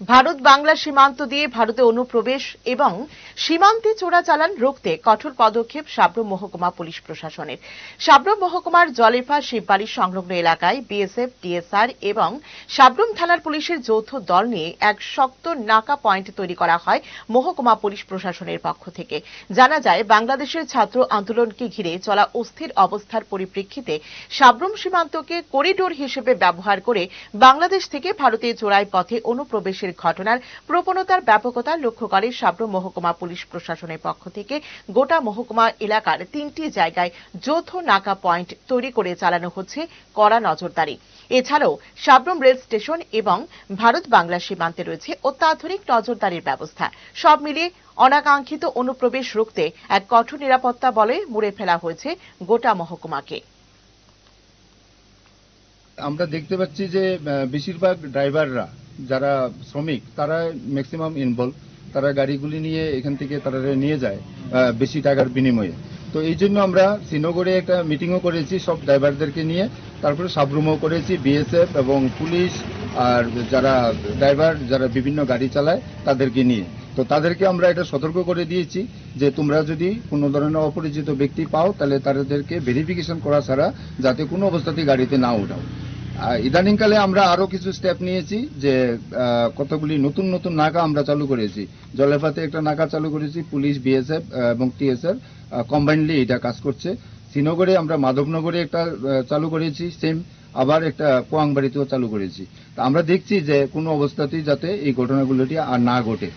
ভারত বাংলা সীমান্ত দিয়ে ভারতে অনুপ্রবেশ এবং সীমান্তে চোরাচালান রুখতে কঠোর পদক্ষেপ সাব্রুম মহকুমা পুলিশ প্রশাসনের। সাব্রুম মহকুমার জলেফা শিববাড়ি সংলগ্ন এলাকায় বিএসএফ, ডিএসআর এবং সাব্রুম থানার পুলিশের যৌথ দল নিয়ে এক শক্ত নাকা পয়েন্ট তৈরি করা হয় মহকুমা পুলিশ প্রশাসনের পক্ষ থেকে। জানা যায়, বাংলাদেশের ছাত্র আন্দোলনকে ঘিরে চলা অস্থির অবস্থার পরিপ্রেক্ষিতে সাব্রুম সীমান্তকে করিডোর হিসেবে ব্যবহার করে বাংলাদেশ থেকে ভারতে চোরাই পথে অনুপ্রবেশের ঘটনার প্রবণতার ব্যাপকতা লক্ষ্য করে সাব্রুম মহকুমা পুলিশ প্রশাসনের পক্ষ থেকে গোটা মহকুমা এলাকার তিনটি জায়গায় যৌথ নাকা পয়েন্ট তৈরি করে চালানো হচ্ছে কড়া নজরদারি। এছাড়াও সাব্রুম রেল স্টেশন এবং ভারত বাংলা সীমান্তে রয়েছে অত্যাধুনিক নজরদারির ব্যবস্থা। সব মিলিয়ে অনাকাঙ্ক্ষিত অনুপ্রবেশ রুখতে এক কঠোর নিরাপত্তা বলে মুড়ে ফেলা হয়েছে গোটা মহকুমাকে। আমরা দেখতে পাচ্ছি যে বেশিরভাগ ড্রাইভাররা যারা শ্রমিক, তারা ম্যাক্সিমাম ইনভলভ তারা গাড়িগুলি নিয়ে এখান থেকে তারা নিয়ে যায় বেশি টাকার বিনিময়ে। তো এই জন্য আমরা শ্রীনগরে একটা মিটিংও করেছি সব ড্রাইভারদেরকে নিয়ে, তারপরে সাবরুমও করেছি বিএসএফ এবং পুলিশ আর যারা ড্রাইভার যারা বিভিন্ন গাড়ি চালায়, তাদেরকে নিয়ে। তো তাদেরকে আমরা এটা সতর্ক করে দিয়েছি যে তোমরা যদি কোনো ধরনের অপরিচিত ব্যক্তি পাও, তাহলে তাদেরকে ভেরিফিকেশন করা ছাড়া যাতে কোনো অবস্থাতেই গাড়িতে না উঠাও ইদানিংকালে আমরা আরও কিছু স্টেপ নিয়েছি যে কতগুলি নতুন নতুন নাকা আমরা চালু করেছি। জলেফাতে একটা নাকা চালু করেছি, পুলিশ বিএসএফ এবং টিএসএফ কম্বাইনলি এটা কাজ করছে। শ্রীনগরে আমরা মাধবনগরে একটা চালু করেছি সেম আবার একটা পোয়াংবাড়িতেও চালু করেছি। তা আমরা দেখছি যে কোনো অবস্থাতেই যাতে এই ঘটনাগুলোটি আর না ঘটে।